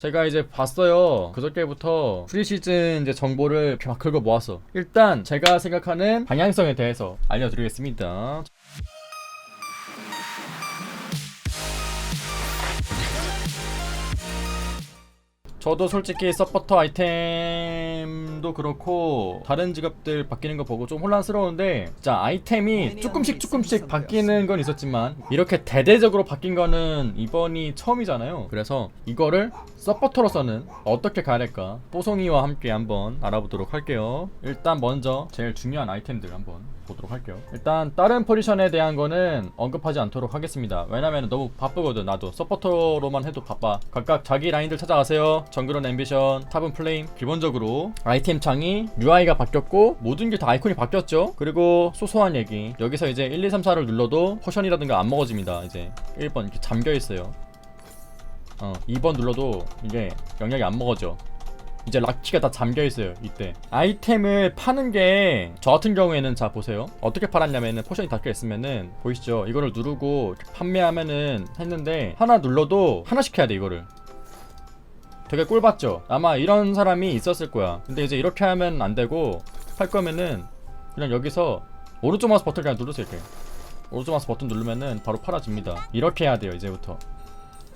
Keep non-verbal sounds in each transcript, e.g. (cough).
제가 이제 봤어요. 그저께부터 프리시즌 이제 정보를 이렇게 막 긁어 모았어. 일단 제가 생각하는 방향성에 대해서 알려드리겠습니다. 저도 솔직히 서포터 아이템도 그렇고 다른 직업들 바뀌는 거 보고 좀 혼란스러운데 진짜 아이템이 조금씩 조금씩 바뀌는 건 있었지만 이렇게 대대적으로 바뀐 거는 이번이 처음이잖아요 그래서 이거를 서포터로서는 어떻게 가야 될까? 뽀송이와 함께 한번 알아보도록 할게요. 일단 먼저 제일 중요한 아이템들 한번 보도록 할게요. 일단 다른 포지션에 대한 거는 언급하지 않도록 하겠습니다. 왜냐면 너무 바쁘거든 나도. 서포터로만 해도 바빠. 각각 자기 라인들 찾아가세요. 정글은 앰비션 탑은 플레임. 기본적으로 아이템 창이 UI가 바뀌었고 모든 게 다 아이콘이 바뀌었죠? 그리고 소소한 얘기. 여기서 이제 1, 2, 3, 4를 눌러도 포션이라든가 안 먹어집니다. 이제 1번 이렇게 잠겨있어요 어 2번 눌러도 이게 영역이 안 먹어져. 이제 락키가 다 잠겨 있어요 이때. 아이템을 파는 게 저 같은 경우에는 자 보세요. 어떻게 팔았냐면은 포션이 닫혀 있으면은 보이시죠? 이거를 누르고 판매하면은 했는데 하나 눌러도 하나씩 해야 돼 이거를. 되게 꿀받죠? 아마 이런 사람이 있었을 거야. 근데 이제 이렇게 하면 안 되고 할 거면은 그냥 여기서 오른쪽 마우스 버튼 그냥 누르세요 이렇게. 오른쪽 마우스 버튼 누르면은 바로 팔아집니다. 이렇게 해야 돼요 이제부터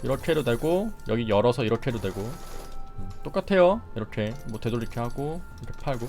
이렇게 해도 되고 여기 열어서 이렇게 해도 되고. 음, 똑같아요. 이렇게 뭐 되돌리기 하고 이렇게 팔고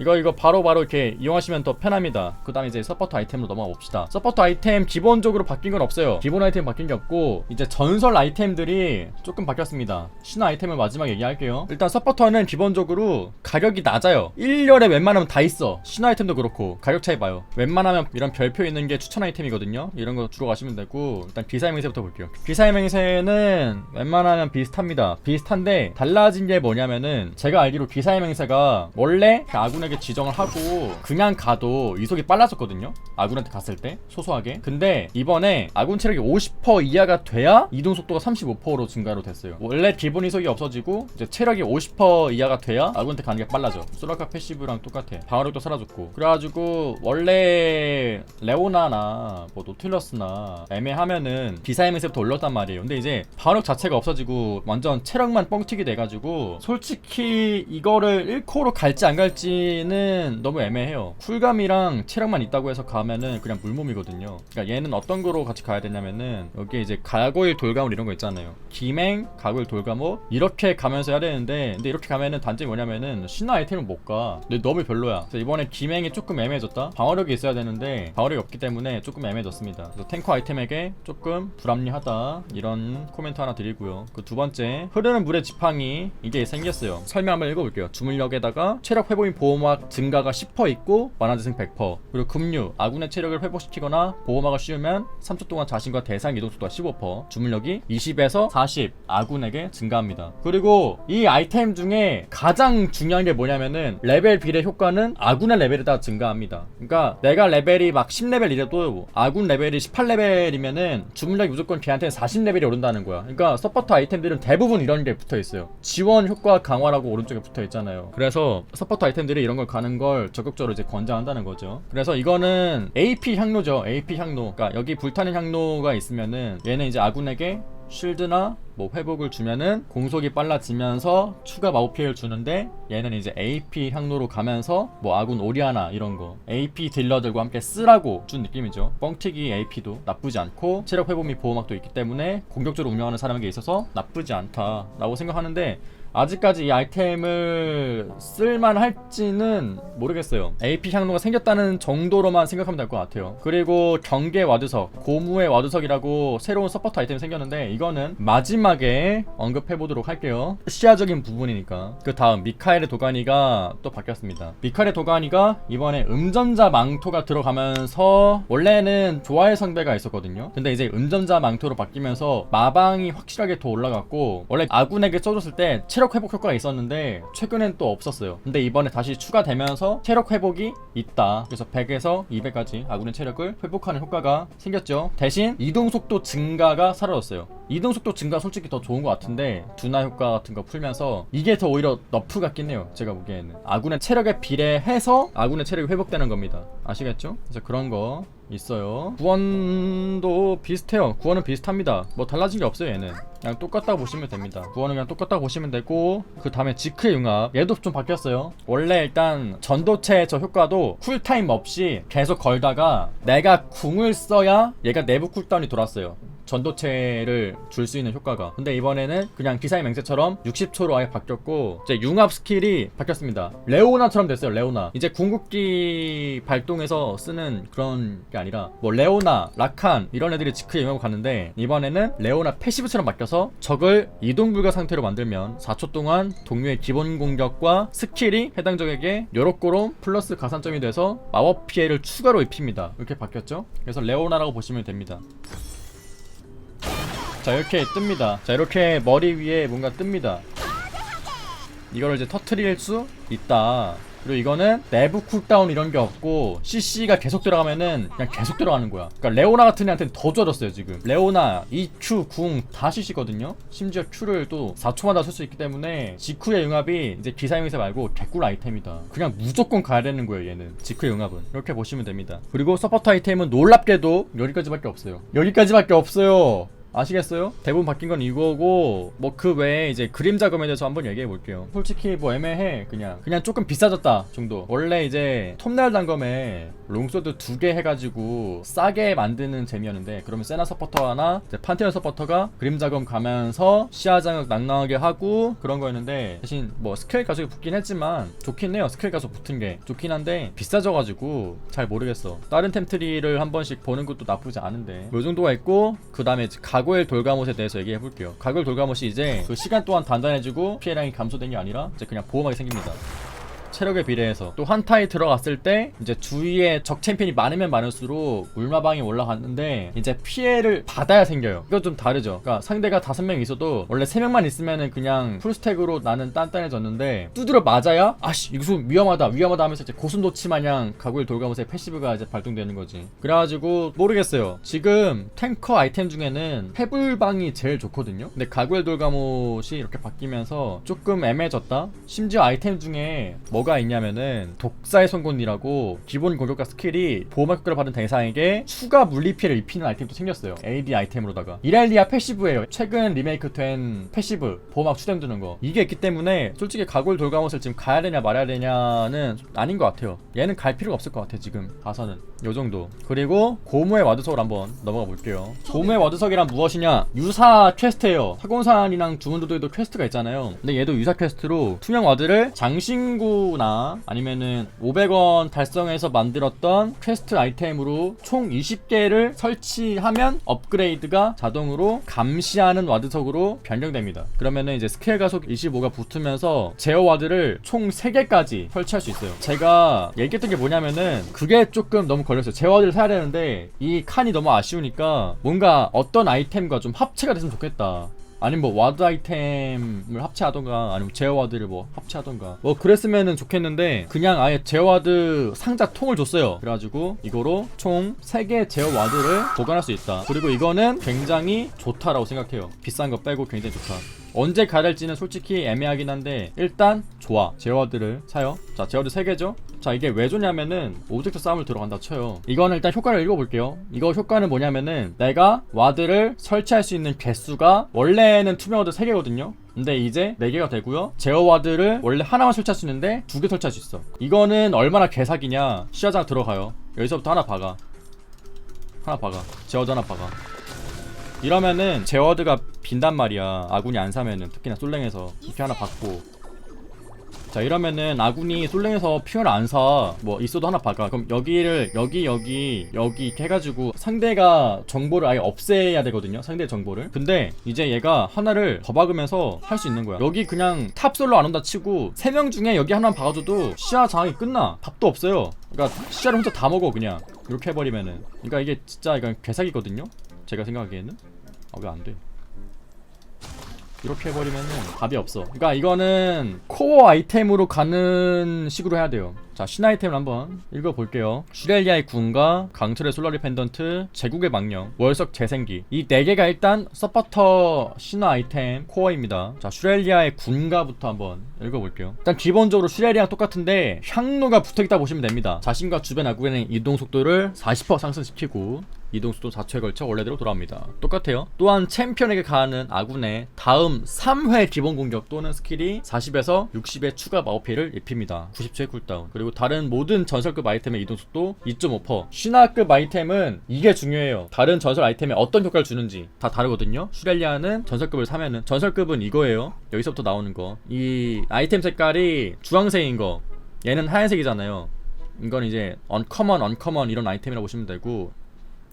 이거 이거 바로 바로 이렇게 이용하시면 더 편합니다. 그 다음에 이제 서포터 아이템으로 넘어가 봅시다. 서포터 아이템 기본적으로 바뀐 건 없어요. 기본 아이템 바뀐 게 없고 이제 전설 아이템들이 조금 바뀌었습니다. 신화 아이템을 마지막 얘기할게요. 일단 서포터는 기본적으로 가격이 낮아요. 1열에 웬만하면 다 있어. 신화 아이템도 그렇고 가격 차이 봐요. 웬만하면 이런 별표 있는 게 추천 아이템이거든요. 이런 거 주로 가시면 되고 일단 비사의 맹세부터 볼게요. 비사의 맹세는 웬만하면 비슷합니다. 비슷한데 달라진 게 뭐냐면은 제가 알기로 비사의 맹세가 원래 그 아군 에게 지정을 하고 그냥 가도 이속이 빨라졌거든요. 아군한테 갔을 때 소소하게. 근데 이번에 아군 체력이 50% 이하가 돼야 이동 속도가 35%로 증가로 됐어요. 원래 기본 이속이 없어지고 이제 체력이 50% 이하가 돼야 아군한테 가는 게 빨라져. 소라카 패시브랑 똑같아. 방어력도 사라졌고. 그래가지고 원래 레오나나 뭐 노틸러스나 애매하면은 비사의 맹세부터 올렸단 말이에요. 근데 이제 방어력 자체가 없어지고 완전 체력만 뻥튀기 돼가지고 솔직히 이거를 1코로 갈지 안 갈지 는 너무 애매해요. 쿨감이랑 체력만 있다고 해서 가면은 그냥 물몸이거든요. 그러니까 얘는 어떤 거로 같이 가야 되냐면은 여기 이제 가고일 돌가물 이런 거 있잖아요. 김행 가고일 돌가물 이렇게 가면서 해야 되는데 근데 이렇게 가면은 단점이 뭐냐면은 신화 아이템을 못가. 근데 너무 별로야. 그래서 이번에 김행이 조금 애매해졌다? 방어력이 있어야 되는데 방어력이 없기 때문에 조금 애매해졌습니다. 그래서 탱커 아이템에게 조금 불합리하다. 이런 코멘트 하나 드리고요. 그 두 번째 흐르는 물의 지팡이 이게 생겼어요. 설명 한번 읽어볼게요. 주물력에다가 체력 회복인 보 호막 증가가 10% 있고 만화 재생 100% 그리고 급류 아군의 체력을 회복시키거나 보호막을 씌우면 3초 동안 자신과 대상 이동 속도가 15% 주물력이 20에서 40 아군에게 증가합니다. 그리고 이 아이템 중에 가장 중요한 게 뭐냐면은 레벨 비례 효과는 아군의 레벨에 따라 증가합니다. 그러니까 내가 레벨이 막 10레벨 이래도 아군 레벨이 18레벨이면은 주물력이 무조건 걔한테는 40레벨이 오른다는 거야. 그러니까 서포터 아이템들은 대부분 이런 게 붙어 있어요. 지원 효과 강화라고 오른쪽에 붙어 있잖아요. 그래서 서포터 아이템들이 이런 걸 가는 걸 적극적으로 이제 권장한다는 거죠. 그래서 이거는 AP 향로죠. AP 향로. 그러니까 여기 불타는 향로가 있으면은 얘는 이제 아군에게 쉴드나 뭐 회복을 주면은 공속이 빨라지면서 추가 마법 피해를 주는데 얘는 이제 AP 향로로 가면서 뭐 아군 오리아나 이런 거 AP 딜러들과 함께 쓰라고 준 느낌이죠. 뻥튀기 AP도 나쁘지 않고 체력 회복 및 보호막도 있기 때문에 공격적으로 운영하는 사람에게 있어서 나쁘지 않다라고 생각하는데 아직까지 이 아이템을 쓸만 할지는 모르겠어요. AP 향로가 생겼다는 정도로만 생각하면 될 것 같아요. 그리고 경계 와드석, 고무의 와드석이라고 새로운 서포터 아이템이 생겼는데 이거는 마지막에 언급해 보도록 할게요. 시야적인 부분이니까. 그 다음 미카엘의 도가니가 또 바뀌었습니다. 미카엘의 도가니가 이번에 음전자 망토가 들어가면서 원래는 조화의 성배가 있었거든요. 근데 이제 음전자 망토로 바뀌면서 마방이 확실하게 더 올라갔고 원래 아군에게 써줬을 때 체력 회복 효과가 있었는데 최근엔 또 없었어요. 근데 이번에 다시 추가되면서 체력 회복이 있다. 그래서 100에서 200까지 아군의 체력을 회복하는 효과가 생겼죠. 대신 이동 속도 증가가 사라졌어요. 이동 속도 증가 솔직히 더 좋은 것 같은데 둔화 효과 같은 거 풀면서 이게 더 오히려 너프 같긴 해요. 제가 보기에는 아군의 체력에 비례해서 아군의 체력이 회복되는 겁니다. 아시겠죠? 그래서 그런 거 있어요. 구원도 비슷해요. 구원은 비슷합니다. 뭐 달라진 게 없어요 얘는. 그냥 똑같다고 보시면 됩니다. 구원은 그냥 똑같다고 보시면 되고 그 다음에 지크의 융합. 얘도 좀 바뀌었어요. 원래 일단 전도체 저 효과도 쿨타임 없이 계속 걸다가 내가 궁을 써야 얘가 내부 쿨다운이 돌았어요 전도체를 줄 수 있는 효과가. 근데 이번에는 그냥 기사의 맹세처럼 60초로 아예 바뀌었고 이제 융합 스킬이 바뀌었습니다. 레오나처럼 됐어요 레오나. 이제 궁극기 발동해서 쓰는 그런 게 아니라 뭐 레오나 라칸 이런 애들이 지크에 융합을 갔는데 이번에는 레오나 패시브처럼 바뀌어서 적을 이동 불가 상태로 만들면 4초 동안 동료의 기본 공격과 스킬이 해당 적에게 요렇고롬 플러스 가산점이 돼서 마법 피해를 추가로 입힙니다. 이렇게 바뀌었죠? 그래서 레오나라고 보시면 됩니다 자 이렇게 뜹니다. 자 이렇게 머리 위에 뭔가 뜹니다. 이거를 이제 터트릴 수 있다. 그리고 이거는 내부 쿨다운 이런 게 없고 CC가 계속 들어가면은 그냥 계속 들어가는 거야. 그러니까 레오나 같은 애한테는 더 좋아졌어요 지금. 레오나 EQ 궁 다 CC거든요. 심지어 Q를 또 4초마다 쓸 수 있기 때문에 지쿠의 융합이 이제 기사용에서 말고 개꿀 아이템이다. 그냥 무조건 가야 되는 거예요 얘는. 지쿠의 융합은. 이렇게 보시면 됩니다. 그리고 서포터 아이템은 놀랍게도 여기까지밖에 없어요. 여기까지밖에 없어요 아시겠어요? 대부분 바뀐 건 이거고 뭐 그 외에 이제 그림 작업에 대해서 한번 얘기해 볼게요. 솔직히 뭐 애매해 그냥 그냥 조금 비싸졌다 정도. 원래 이제 톱날 단검에 롱소드 두 개 해가지고 싸게 만드는 재미였는데 그러면 세나 서포터 하나 판테온 서포터가 그림 작업 가면서 시야 장악 낭낭하게 하고 그런 거였는데 대신 뭐 스케일 가속이 붙긴 했지만 좋긴 해요. 스케일 가속 붙은 게 좋긴 한데 비싸져가지고 잘 모르겠어. 다른 템트리를 한 번씩 보는 것도 나쁘지 않은데 요 정도가 있고 그 다음에 가 고엘 돌가못에 대해서 얘기해 볼게요. 가고엘 돌가못이 이제 그 시간 동안 단단해지고 피해량이 감소된 게 아니라 이제 그냥 보호막이 생깁니다. 체력에 비례해서. 또 한타에 들어갔을 때 이제 주위에 적 챔피언이 많으면 많을수록 울마방이 올라갔는데 이제 피해를 받아야 생겨요. 이거 좀 다르죠. 그러니까 상대가 다섯 명 있어도 원래 세 명만 있으면은 그냥 풀스택으로 나는 단단해졌는데 두드려 맞아야 아씨 이거 좀 위험하다 위험하다 하면서 이제 고슴도치 마냥 가구일 돌가면서 패시브가 이제 발동되는 거지. 그래가지고 모르겠어요. 지금 탱커 아이템 중에는 해불방이 제일 좋거든요. 근데 가구일 돌가못이 이렇게 바뀌면서 조금 애매해졌다? 심지어 아이템 중에 뭐가 있냐면은 독사의 송곳니라고 기본 공격과 스킬이 보호막 효과를 받은 대상에게 추가 물리 피해를 입히는 아이템도 생겼어요. AD 아이템으로다가 이랄리아 패시브예요. 최근 리메이크된 패시브 보호막 추dem드는 거 이게 있기 때문에 솔직히 가골 돌가못을 지금 가야 되냐 말아야 되냐는 아닌 것 같아요. 얘는 갈 필요가 없을 것 같아 지금 가서는 요 정도. 그리고 고무의 와드석을 한번 넘어가 볼게요. 고무의 와드석이란 무엇이냐? 유사 퀘스트예요. 사곤산이랑 주문도도에도 퀘스트가 있잖아요. 근데 얘도 유사 퀘스트로 투명 와드를 장신구 나 아니면은 500원 달성해서 만들었던 퀘스트 아이템으로 총 20개를 설치하면 업그레이드가 자동으로 감시하는 와드석으로 변경됩니다. 그러면은 이제 스케일 가속 25가 붙으면서 제어 와드를 총 3개까지 설치할 수 있어요. 제가 얘기했던 게 뭐냐면은 그게 조금 너무 걸렸어요. 제어 와드를 사야 되는데 이 칸이 너무 아쉬우니까 뭔가 어떤 아이템과 좀 합체가 됐으면 좋겠다. 아니면 뭐 와드 아이템을 합체하던가 아니면 제어 와드를 뭐 합체하던가. 뭐 그랬으면은 좋겠는데 그냥 아예 제어 와드 상자 통을 줬어요. 그래가지고 이거로 총 3개 제어 와드를 보관할 수 있다. 그리고 이거는 굉장히 좋다라고 생각해요. 비싼 거 빼고 굉장히 좋다 언제 가야 될지는 솔직히 애매하긴 한데 일단 좋아. 제어와드를 사요. 자 제어와드 3개죠? 자 이게 왜 좋냐면은 오브젝트 싸움을 들어간다 쳐요. 이거는 일단 효과를 읽어볼게요. 이거 효과는 뭐냐면은 내가 와드를 설치할 수 있는 개수가 원래는 투명 와드 3개거든요. 근데 이제 4개가 되고요. 제어 와드를 원래 하나만 설치할 수 있는데 두 개 설치할 수 있어. 이거는 얼마나 개사기냐. 시야장 들어가요. 여기서부터 하나 박아. 하나 박아. 제어와드 하나 박아 이러면은 제워드가 빈단 말이야. 아군이 안 사면은 특히나 솔랭에서 이렇게 하나 받고. 자 이러면은 아군이 솔랭에서 피어를 안사 뭐 있어도 하나 박아. 그럼 여기를 여기 여기 여기 이렇게 해가지고 상대가 정보를 아예 없애야 되거든요 상대 정보를. 근데 이제 얘가 하나를 더 박으면서 할 수 있는 거야. 여기 그냥 탑 솔로 안 온다 치고 세 명 중에 여기 하나 박아줘도 시야 장악이 끝나. 답도 없어요. 그러니까 시야를 혼자 다 먹어 그냥. 이렇게 해버리면은. 그러니까 이게 진짜 이건 괴사기거든요 제가 생각하기에는 아 왜 안 돼? 이렇게 해버리면은 답이 없어. 그러니까 이거는 코어 아이템으로 가는 식으로 해야 돼요. 자 자, 신 아이템을 한번 읽어볼게요. 슈렐리아의 군과 강철의 솔라리 펜던트, 제국의 망령, 월석 재생기. 이 네 개가 일단 서포터 신화 아이템 코어입니다. 자, 슈렐리아의 군가부터 한번 읽어볼게요. 일단 기본적으로 슈렐리아랑 똑같은데 향로가 붙어있다 보시면 됩니다. 자신과 주변 아군의 이동 속도를 40% 상승시키고 이동 속도 4초에 걸쳐 원래대로 돌아옵니다. 똑같아요. 또한 챔피언에게 가하는 아군의 다음 3회 기본 공격 또는 스킬이 40에서 60의 추가 마법 피해를 입힙니다. 90초의 쿨다운. 그리고 다른 모든 전설급 아이템의 이동 속도 2.5%. 신화급 아이템은 이게 중요해요. 다른 전설 아이템에 어떤 효과를 주는지 다 다르거든요. 슈렐리아는 전설급을 사면은 전설급은 이거예요. 여기서부터 나오는 거. 이 아이템 색깔이 주황색인 거. 얘는 하얀색이잖아요. 이건 이제 언커먼 언커먼 이런 아이템이라고 보시면 되고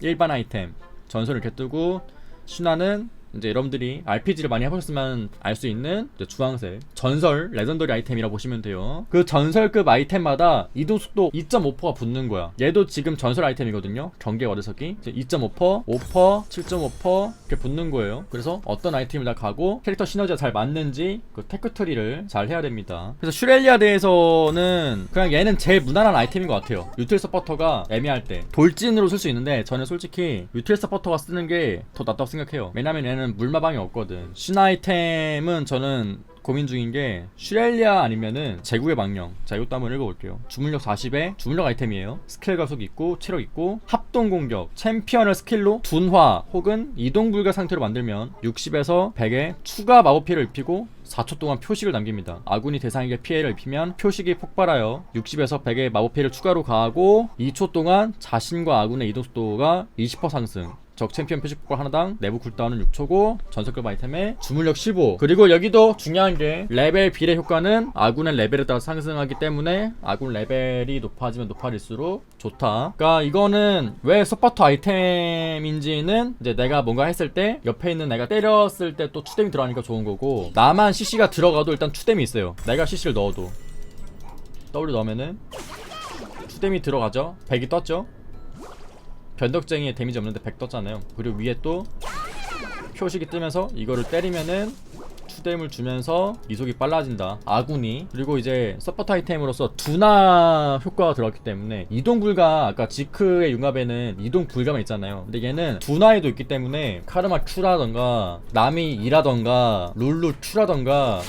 일반 아이템. 전설을 이렇게 뜨고 신화는 이제 여러분들이 RPG를 많이 해보셨으면 알 수 있는 주황색 전설 레전더리 아이템이라고 보시면 돼요. 그 전설급 아이템마다 이동 속도 2.5%가 붙는 거야. 얘도 지금 전설 아이템이거든요. 경계 어리석기 2.5% 5% 7.5% 이렇게 붙는 거예요. 그래서 어떤 아이템을 다 가고 캐릭터 시너지가 잘 맞는지 그 테크 트리를 잘 해야 됩니다. 그래서 슈렐리아 대해서는 그냥 얘는 제일 무난한 아이템인 것 같아요. 유틸 서포터가 애매할 때. 돌진으로 쓸 수 있는데 저는 솔직히 유틸 서포터가 쓰는 게 더 낫다고 생각해요. 왜냐면 얘는 물마방이 없거든. 신 아이템은 저는 고민 중인 게 슈렐리아 아니면은 제국의 망령. 자 이것도 한번 읽어볼게요. 주물력 40에 주물력 아이템이에요. 스킬 가속 있고 체력 있고 합동 공격. 챔피언을 스킬로 둔화 혹은 이동 불가 상태로 만들면 60에서 100의 추가 마법 피해를 입히고 4초 동안 표식을 남깁니다. 아군이 대상에게 피해를 입히면 표식이 폭발하여 60에서 100의 마법 피해를 추가로 가하고 2초 동안 자신과 아군의 이동 속도가 20% 상승. 적 챔피언 표식 폭발 하나당 내부 쿨다운은 6초고 전설급 아이템의 주물력 15 그리고 여기도 중요한 게 레벨 비례 효과는 아군의 레벨에 따라 상승하기 때문에 아군 레벨이 높아지면 높아질수록 좋다. 그러니까 이거는 왜 서포터 아이템인지는 이제 내가 뭔가 했을 때 옆에 있는 내가 때렸을 때 또 추뎀이 들어가니까 좋은 거고 나만 CC가 들어가도 일단 추뎀이 있어요. 내가 CC를 넣어도. W 넣으면은 추뎀이 들어가죠? 100이 떴죠 변덕쟁이에 데미지 없는데 100 떴잖아요. 그리고 위에 또 표식이 뜨면서 이거를 때리면은 추뎀을 주면서 이속이 빨라진다. 아군이. 그리고 이제 서포트 아이템으로서 두나 효과가 들어갔기 때문에 이동 불가 아까 지크의 융합에는 이동 불가만 있잖아요. 근데 얘는 두나에도 있기 때문에 카르마 Q라던가 나미 E라던가 룰루 Q라던가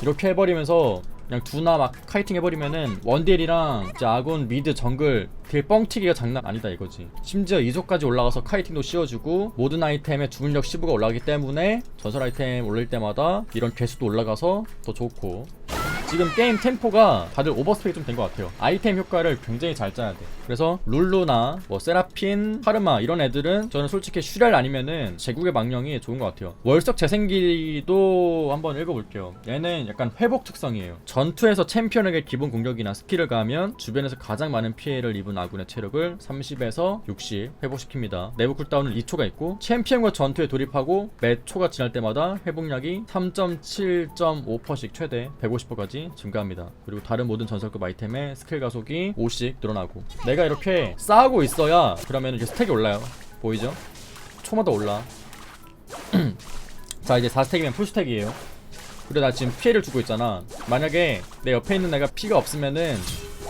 이렇게 해버리면서 그냥 두나 막 카이팅 해버리면은 원딜이랑 이제 아군 미드 정글 딜 뻥튀기가 장난 아니다 이거지. 심지어 이속까지 올라가서 카이팅도 씌워주고 모든 아이템에 주문력 15가 올라가기 때문에 전설 아이템 올릴 때마다 이런 개수도 올라가서 더 좋고 지금 게임 템포가 다들 오버스펙이 좀 된 것 같아요. 아이템 효과를 굉장히 잘 짜야 돼. 그래서 룰루나 뭐 세라핀 파르마 이런 애들은 저는 솔직히 슈렐 아니면은 제국의 망령이 좋은 것 같아요. 월석 재생기도 한번 읽어볼게요. 얘는 약간 회복 특성이에요. 전투에서 챔피언에게 기본 공격이나 스킬을 가하면 주변에서 가장 많은 피해를 입은 아군의 체력을 30에서 60 회복시킵니다. 내부 쿨다운은 2초가 있고 챔피언과 전투에 돌입하고 매 초가 지날 때마다 회복량이 3.7.5%씩 최대 150%까지 증가합니다. 그리고 다른 모든 전설급 아이템의 스킬 가속이 5씩 늘어나고. 내가 이렇게 쌓고 있어야 그러면 이제 스택이 올라요. 보이죠? 초마다 올라. (clears throat) 자 이제 4스택이면 풀스택이에요. 그래 나 지금 피해를 주고 있잖아. 만약에 내 옆에 있는 애가 피가 없으면은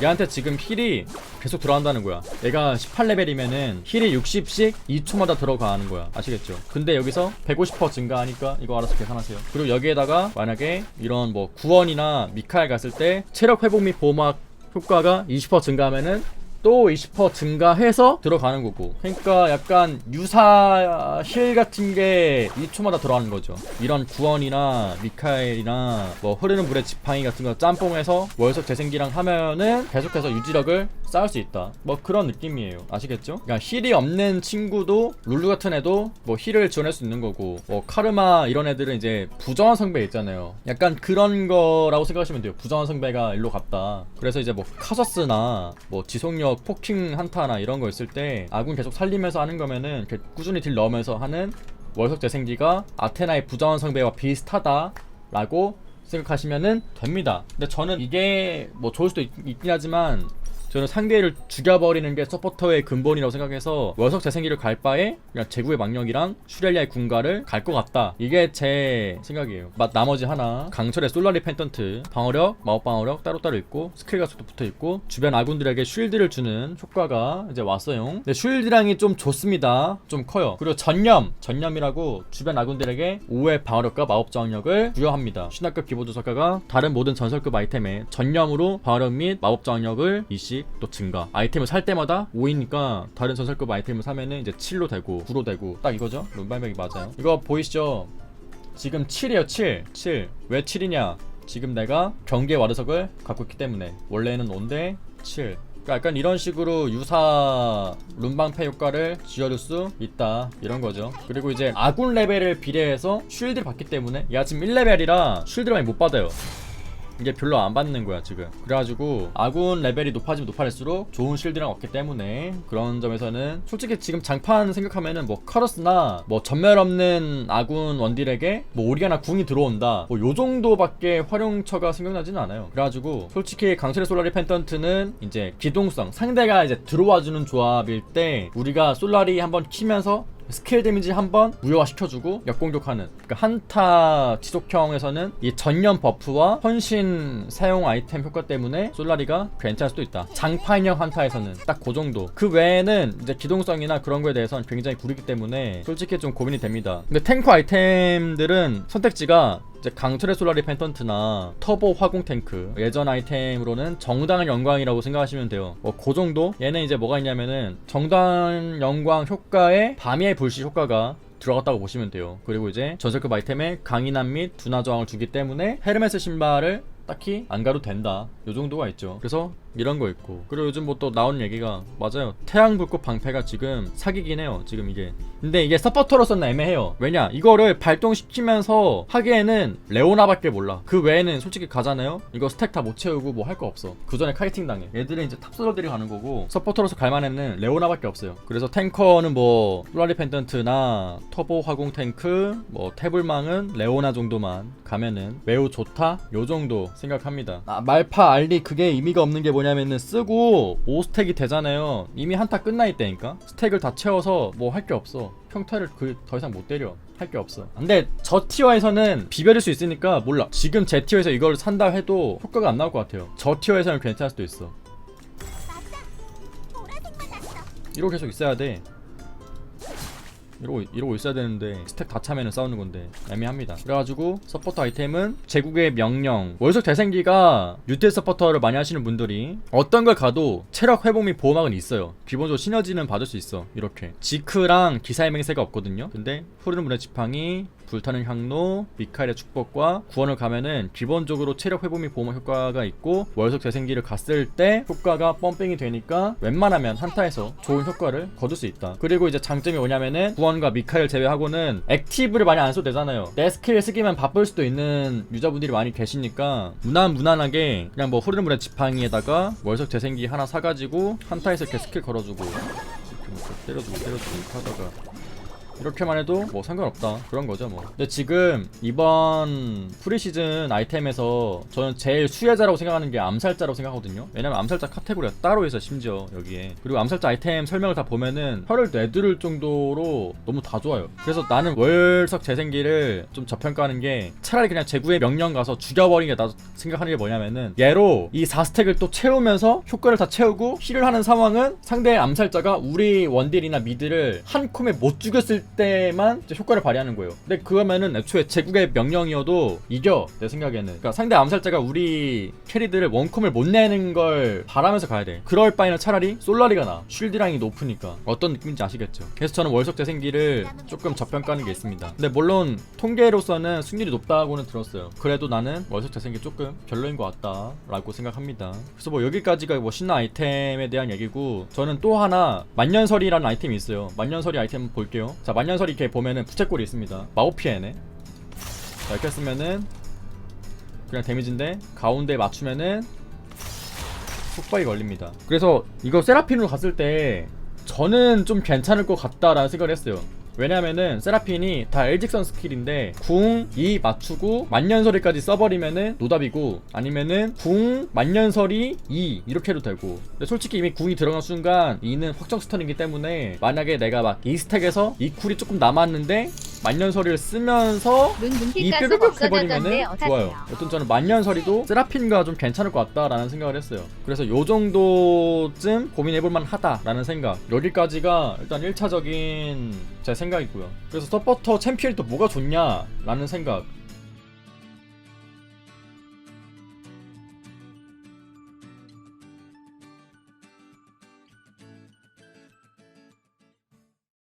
얘한테 지금 힐이 계속 들어간다는 거야. 얘가 18레벨이면은 힐이 60씩 2초마다 들어가는 거야. 아시겠죠? 근데 여기서 150% 증가하니까 이거 알아서 계산하세요. 그리고 여기에다가 만약에 이런 뭐 구원이나 미카엘 갔을 때 체력 회복 및 보호막 효과가 20% 증가하면은 또 20% 증가해서 들어가는 거고. 그러니까 약간 유사 힐 같은 게 2초마다 들어가는 거죠. 이런 구원이나 미카엘이나 뭐 흐르는 물의 지팡이 같은 거 짬뽕해서 월석 재생기랑 하면은 계속해서 유지력을 쌓을 수 있다. 뭐 그런 느낌이에요. 아시겠죠? 그러니까 힐이 없는 친구도 룰루 같은 애도 뭐 힐을 지원할 수 있는 거고. 뭐 카르마 이런 애들은 이제 부정한 성배 있잖아요. 약간 그런 거라고 생각하시면 돼요. 부정한 성배가 일로 갔다. 그래서 이제 뭐 카서스나 뭐 지속력 포킹 한타나 이런 거 있을 때 아군 계속 살리면서 하는 거면은 꾸준히 딜 넣으면서 하는 월석 재생기가 아테나의 부정한 성배와 비슷하다라고 생각하시면은 됩니다. 근데 저는 이게 뭐 좋을 수도 있, 긴 하지만 저는 상대를 죽여버리는 게 서포터의 근본이라고 생각해서 월석 재생기를 갈 바에 그냥 제구의 망령이랑 슈렐리아의 군가를 갈 것 같다. 이게 제 생각이에요. 마, 나머지 하나. 강철의 솔라리 펜턴트. 방어력 마법 방어력 따로따로 있고 스킬 가속도 붙어있고 주변 아군들에게 쉴드를 주는 효과가 이제 왔어요. 근데 쉴드량이 좀 좋습니다. 좀 커요. 그리고 전념 전념이라고 주변 아군들에게 5의 방어력과 마법 저항력을 부여합니다. 신화급 기본 조사가가 다른 모든 전설급 아이템에 전념으로 방어력 및 마법 저항력을 2씩 또 증가. 아이템을 살 때마다 5이니까 다른 전설급 아이템을 사면은 이제 7로 되고 9로 되고 딱 이거죠? 룬발맥이 맞아요? 이거 보이시죠? 지금 7이에요 7 7왜 7이냐? 지금 내가 경계 와르석을 갖고 있기 때문에. 원래는 5인데 7 그러니까 약간 이런 식으로 유사 룬방패 효과를 지어줄 수 있다. 이런 거죠. 그리고 이제 아군 레벨을 비례해서 쉴드를 받기 때문에. 얘가 지금 1레벨이라 쉴드를 많이 못 받아요 이게 별로 안 받는 거야 지금. 그래가지고 아군 레벨이 높아지면 높아질수록 좋은 실드랑 얻기 때문에 그런 점에서는 솔직히 지금 장판 생각하면은 뭐 카러스나 뭐 전멸 없는 아군 원딜에게 뭐 오리아나 궁이 들어온다. 뭐 요 정도밖에 활용처가 생각나지는 않아요. 그래가지고 솔직히 강철의 솔라리 펜턴트는 이제 기동성 상대가 이제 들어와주는 조합일 때 우리가 솔라리 한번 키면서 스킬 데미지 한 번 무효화 시켜주고 역공격하는. 그러니까 한타 지속형에서는 이 전염 버프와 헌신 사용 아이템 효과 때문에 솔라리가 괜찮을 수도 있다. 장판형 한타에서는 딱 그 정도. 그 외에는 이제 기동성이나 그런 거에 대해서는 굉장히 구리기 때문에 솔직히 좀 고민이 됩니다. 근데 탱커 아이템들은 선택지가 이제 강철의 솔라리 펜턴트나 터보 화공 탱크 예전 아이템으로는 정당한 영광이라고 생각하시면 돼요. 뭐그 정도? 얘는 이제 뭐가 있냐면은 정당 영광 효과에 밤의 불씨 효과가 들어갔다고 보시면 돼요. 그리고 이제 전설급 아이템에 강인함 및 둔화 저항을 주기 때문에 헤르메스 신발을 딱히 안 가도 된다. 요 정도가 있죠. 그래서 이런 거 있고. 그리고 요즘 뭐 또 나오는 얘기가 맞아요. 태양 불꽃 방패가 지금 사기긴 해요 지금 이게. 근데 이게 서포터로서는 애매해요. 왜냐? 이거를 발동시키면서 하기에는 레오나밖에 몰라. 그 외에는 솔직히 가잖아요? 이거 스택 다 못 채우고 뭐 할 거 없어. 그 전에 카이팅 당해. 얘들은 이제 탑솔러들이 가는 거고 서포터로서 갈만해는 레오나밖에 없어요. 그래서 탱커는 뭐 솔라리 펜던트나 터보 화공 탱크 뭐 태블망은 레오나 정도만 가면은 매우 좋다? 요 정도 생각합니다. 아, 말파 알리 그게 의미가 없는 게 뭐 냐면은 쓰고 5스택이 되잖아요. 이미 한타 끝나 있 다니까. 스택을 다 채워서 뭐 할 게 없어. 평타를 그 더 이상 못 때려. 할 게 없어. 근데 저 티어에서는 비벼릴 수 있으니까 몰라. 지금 제 티어에서 이걸 산다 해도 효과가 안 나올 것 같아요. 저 티어에서는 괜찮을 수도 있어. 이러고 계속 있어야 돼 이러고 이러고 있어야 되는데 스택 다 차면은 싸우는 건데 애매합니다. 그래가지고 서포터 아이템은 제국의 명령 월석 대생기가 유틸 서포터를 많이 하시는 분들이 어떤 걸 가도 체력 회복 및 보호막은 있어요. 기본적으로 시너지는 받을 수 있어. 이렇게 지크랑 기사의 맹세가 없거든요. 근데 흐르는 물의 지팡이 불타는 향로, 미카엘의 축복과 구원을 가면은 기본적으로 체력 회복 및 보호막 효과가 있고 월석 재생기를 갔을 때 효과가 펌핑이 되니까 웬만하면 한타에서 좋은 효과를 거둘 수 있다. 그리고 이제 장점이 뭐냐면은 구원 과 미카엘 제외하고는 액티브를 많이 안 써도 되잖아요. 내 스킬 쓰기만 바쁠 수도 있는 유저분들이 많이 계시니까 무난 무난하게 그냥 뭐 흐르는 물의 지팡이에다가 월석 재생기 하나 사가지고 한타에서 이렇게 스킬 걸어주고 이렇게 뭐 때려주고 때려주고 하다가 이렇게만 해도 뭐 상관없다. 그런 거죠 뭐. 근데 지금 이번 프리시즌 아이템에서 저는 제일 수혜자라고 생각하는 게 암살자라고 생각하거든요. 왜냐면 암살자 카테고리가 따로 있어 심지어 여기에. 그리고 암살자 아이템 설명을 다 보면은 혀를 내두를 정도로 너무 다 좋아요. 그래서 나는 월석 재생기를 좀 저평가하는 게 차라리 그냥 제구의 명령 가서 죽여버리는 게나 생각하는 게 뭐냐면은 얘로 이 4스택을 또 채우면서 효과를 다 채우고 힐을 하는 상황은 상대의 암살자가 우리 원딜이나 미드를 한 콤에 못 죽였을 때만 이제 효과를 발휘하는 거예요. 근데 그거면은 애초에 제국의 명령이어도 이겨 내 생각에는. 그러니까 상대 암살자가 우리 캐리들을 원컴을 못 내는 걸 바라면서 가야 돼. 그럴 바에는 차라리 솔라리가 나. 쉴드량이 높으니까 어떤 느낌인지 아시겠죠? 그래서 저는 월석 재 생기를 조금 저평가하는 게 있습니다. 근데 물론 통계로서는 승률이 높다고는 들었어요. 그래도 나는 월석 재 생기 조금 별로인 것 같다라고 생각합니다. 그래서 뭐 여기까지가 뭐 신나 아이템에 대한 얘기고 저는 또 하나 만년설이라는 아이템이 있어요. 만년설이 아이템 볼게요. 자 만년설이 이렇게 보면은 부채꼴이 있습니다. 마오피에네. 자 이렇게 쓰면은 그냥 데미지인데 가운데 맞추면은 속박이 걸립니다. 그래서 이거 세라핀으로 갔을 때 저는 좀 괜찮을 것 같다라는 생각을 했어요. 왜냐면은 세라핀이 다 L직선 스킬인데 궁, 2 맞추고 만년설이까지 써버리면은 노답이고 아니면은 궁, 만년설이 2 이렇게 해도 되고. 근데 솔직히 이미 궁이 들어간 순간 2는 확정 스턴이기 때문에 만약에 내가 막 이 스택에서 이 쿨이 조금 남았는데 만년설이를 쓰면서 눈이 뾰뾰뾰 해버리면은 좋아요. 여튼 저는 만년설이도 세라핀과 좀 괜찮을 것 같다라는 생각을 했어요. 그래서 요 정도쯤 고민해볼 만 하다라는 생각. 여기까지가 일단 1차적인 제 생각이고요. 그래서 서포터 챔피언이 또 뭐가 좋냐라는 생각.